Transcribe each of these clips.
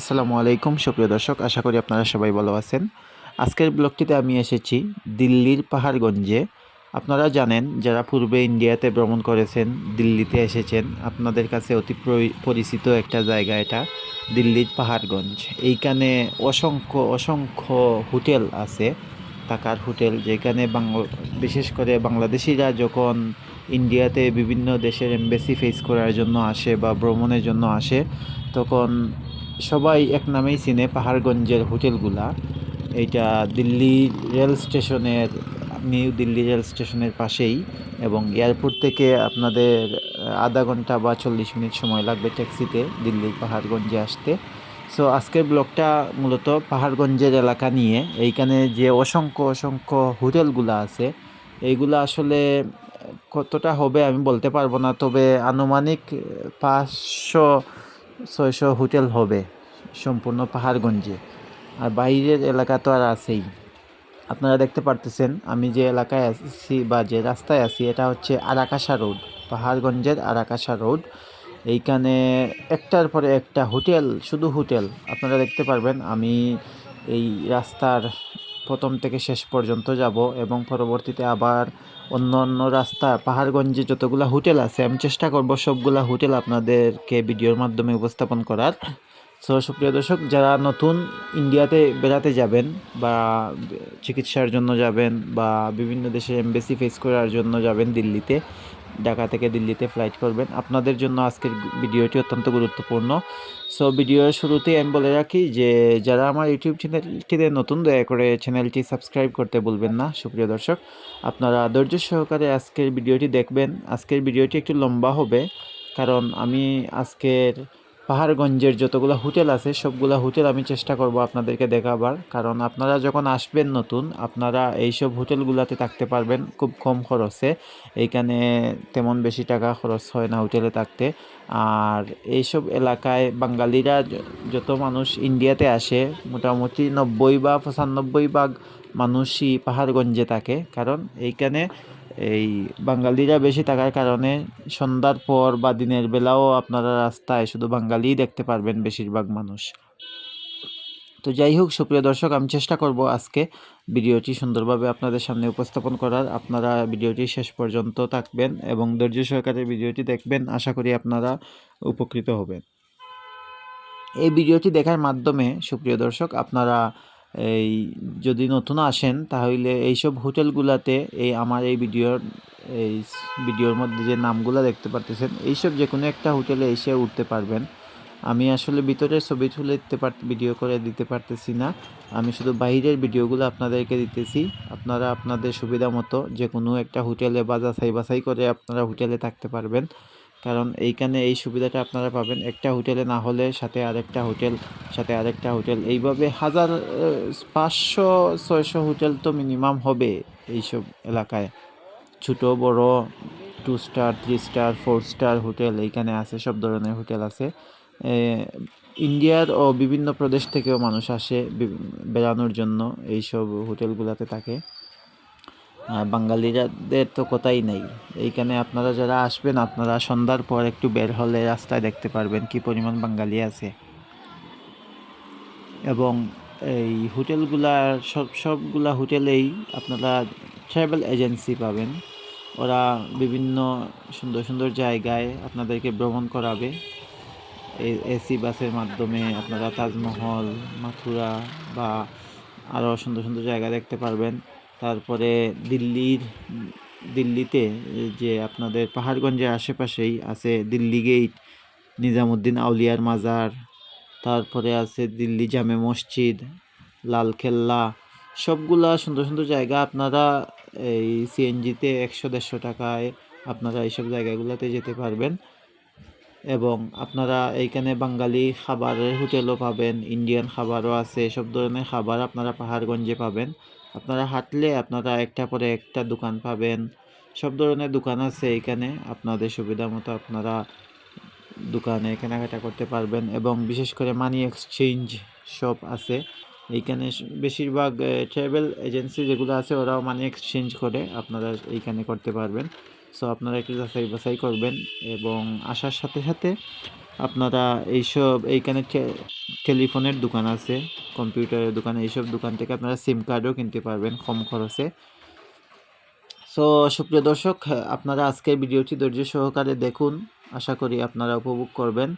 আসসালামু আলাইকুম, সুপ্রিয় দর্শক, আশা করি আপনারা সবাই ভালো আছেন। আজকের ব্লগটিতে আমি এসেছি দিল্লির পাহাড়গঞ্জে। আপনারা জানেন, যারা পূর্বে ইন্ডিয়াতে ভ্রমণ করেছেন, দিল্লিতে এসেছেন, আপনাদের কাছে অতি পরিচিত একটা জায়গা এটা, দিল্লির পাহাড়গঞ্জ। এইখানে অসংখ্য অসংখ্য হোটেল আছে থাকার হোটেল, যেখানে বিশেষ করে বাংলাদেশিরা যখন ইন্ডিয়াতে বিভিন্ন দেশের এমবেসি ফেস করার জন্য আসে বা ভ্রমণের জন্য আসে, তখন সবাই এক নামেই চিনে পাহাড়গঞ্জের হোটেলগুলা। এইটা দিল্লি রেল স্টেশনের, নিউ দিল্লি রেল স্টেশনের পাশেই এবং এয়ারপোর্ট থেকে আপনাদের আধা ঘণ্টা বা চল্লিশ মিনিট সময় লাগবে ট্যাক্সিতে দিল্লির পাহাড়গঞ্জে আসতে। সো আজকের ব্লগটা মূলত পাহাড়গঞ্জের এলাকা নিয়ে। এইখানে যে অসংখ্য অসংখ্য হোটেলগুলো আছে, এইগুলো আসলে কতটা হবে আমি বলতে পারব না। তবে আনুমানিক পাঁচশো ছয়শো হোটেল হবে সম্পূর্ণ পাহাড়গঞ্জে। আর বাইরের এলাকা তো আর আছেই। আপনারা দেখতে পারতেছেন, আমি যে এলাকায় আছি বা যে রাস্তায় আছি, এটা হচ্ছে আরাকাশা রোড, পাহাড়গঞ্জের আরাকাশা রোড। এইখানে একটার পরে একটা হোটেল, শুধু হোটেল। আপনারা দেখতে পারবেন, আমি এই রাস্তার প্রথম থেকে শেষ পর্যন্ত যাব এবং পরবর্তীতে আবার অন্য অন্য রাস্তা, পাহাড়গঞ্জে যতগুলো হোটেল আছে, আমি চেষ্টা করব সবগুলা হোটেল আপনাদেরকে ভিডিওর মাধ্যমে উপস্থাপন করার। সো সুপ্রিয় দর্শক, যারা নতুন ইন্ডিয়াতে বেড়াতে যাবেন বা চিকিৎসার জন্য যাবেন বা বিভিন্ন দেশে এমবেসি ফেস করার জন্য যাবেন দিল্লিতে ঢাকা থেকে দিল্লিতে ফ্লাইট করবেন। আপনাদের জন্য আজকের ভিডিওটি অত্যন্ত গুরুত্বপূর্ণ। সো ভিডিওর শুরুতেই আমি বলে রাখি যে, যারা আমার ইউটিউব চ্যানেলটিতে নতুন, দয়া করে চ্যানেলটি সাবস্ক্রাইব করতে বলবেন না, সুপ্রিয় দর্শক। আপনারা আদর্য সহকারে আজকের ভিডিওটি দেখবেন। আজকের ভিডিওটি একটু লম্বা হবে, কারণ আমি আজকের পাহাড়গঞ্জের যতগুলো হোটেল আছে, সবগুলো হোটেল আমি চেষ্টা করব আপনাদেরকে দেখাবার। কারণ আপনারা যখন আসবেন নতুন, আপনারা এইসব হোটেলগুলোতে থাকতে পারবেন খুব কম খরচে। এইখানে তেমন বেশি টাকা খরচ হয় না হোটেলে থাকতে। আর এইসব এলাকায় বাঙালিরা যত মানুষ ইন্ডিয়াতে আসে, মোটামুটি নব্বই বা পঁচানব্বই ভাগ মানুষই পাহাড়গঞ্জে থাকে। কারণ এইখানে এই বাঙালিরা বেশি থাকার কারণে সন্ধ্যার পর বা দিনের বেলাও আপনারা রাস্তায় শুধু বাঙালিই দেখতে পারবেন বেশিরভাগ মানুষ। তো যাই হোক, সুপ্রিয় দর্শক, আমি চেষ্টা করব আজকে ভিডিওটি সুন্দরভাবে আপনাদের সামনে উপস্থাপন করার। আপনারা ভিডিওটি শেষ পর্যন্ত থাকবেন এবং ধৈর্য সহকারে ভিডিওটি দেখবেন। আশা করি আপনারা উপকৃত হবেন। এই ভিডিওটি দেখার মাধ্যমে, সুপ্রিয় দর্শক, আপনারা এই যদি নতুন আসেন, তাহলে এইসব হোটেলগুলাতে এই আমার এই ভিডিওর এই ভিডিওর মধ্যে যে নামগুলো দেখতে পারতেছেন, এইসব যে কোনো একটা হোটেলে এসে উঠতে পারবেন। আমি আসলে ভিতরের ছবি তুলে দিতে পার, ভিডিও করে দিতে পারতেছি না। আমি শুধু বাইরের ভিডিওগুলো আপনাদেরকে দিতেছি। আপনারা আপনাদের সুবিধা মতো যে কোনো একটা হোটেলে বা যাচাই বাছাই করে আপনারা হোটেলে থাকতে পারবেন। কারণ এইখানে এই সুবিধাটা আপনারা পাবেন একটা হোটেলে না হলে সাথে আরেকটা হোটেল, সাথে আরেকটা হোটেল। এইভাবে হাজার, পাঁচশো, ছয়শো হোটেল তো মিনিমাম হবে এইসব এলাকায়। ছোট, বড় two star three star four star hotel এইখানে আছে, সব ধরনের হোটেল আছে। ইন্ডিয়ার ও বিভিন্ন প্রদেশ থেকেও মানুষ আসে বেড়ানোর জন্য এইসব হোটেলগুলোতে থাকে। বাঙালিরাদের তো কথাই নেই। এইখানে আপনারা যারা আসবেন, আপনারা সন্ধ্যার পর একটু বের হলে রাস্তায় দেখতে পারবেন কি পরিমাণ বাঙালি আছে। এবং এই হোটেলগুলা, সব, সবগুলা হোটেলেই আপনারা ট্রাভেল এজেন্সি পাবেন। ওরা বিভিন্ন সুন্দর সুন্দর জায়গায় আপনাদেরকে ভ্রমণ করাবে। এসি বাসের মাধ্যমে আপনারা তাজমহল, মাথুরা বা আরও সুন্দর সুন্দর জায়গা দেখতে পারবেন। তারপরে দিল্লির, দিল্লিতে যে আপনাদের পাহাড়গঞ্জের আশেপাশেই আছে দিল্লি গেট নিজামুদ্দিন আউলিয়ার মাজার, তারপরে আছে দিল্লি জামে মসজিদ, লালকেল্লা। সবগুলা সুন্দর সুন্দর জায়গা আপনারা এই সিএনজিতে একশো দেড়শো টাকায় আপনারা এইসব জায়গাগুলোতে যেতে পারবেন। এবং আপনারা এইখানে বাঙালি খাবারের হোটেলও পাবেন, ইন্ডিয়ান খাবারও আছে, সব ধরনের খাবার আপনারা পাহাড়গঞ্জে পাবেন। আপনারা হাঁটলে আপনারা একটা পরে একটা দোকান পাবেন। সব ধরনের দোকান আছে এইখানে আপনাদের সুবিধা মতো আপনারা দোকানে কেনাকাটা করতে পারবেন এবং বিশেষ করে মানি এক্সচেঞ্জ শপ আছে। এইখানে বেশিরভাগ ট্রাভেল এজেন্সি যেগুলো আছে ওরাও মানি এক্সচেঞ্জ করে আপনারা এইখানে করতে পারবেন। সো আপনারা একটু যাচাই বাছাই করবেন এবং আসার সাথে সাথে আপনারা এইসব, এইখানে টেলিফোনের দোকান আছে, কম্পিউটারের দোকান, এইসব দোকান থেকে আপনারা সিম কার্ডও কিনতে পারবেন কম খরচে। সো সুপ্রিয় দর্শক, আপনারা আজকের ভিডিওটি ধৈর্য সহকারে দেখুন। আশা করি আপনারা উপভোগ করবেন।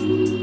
you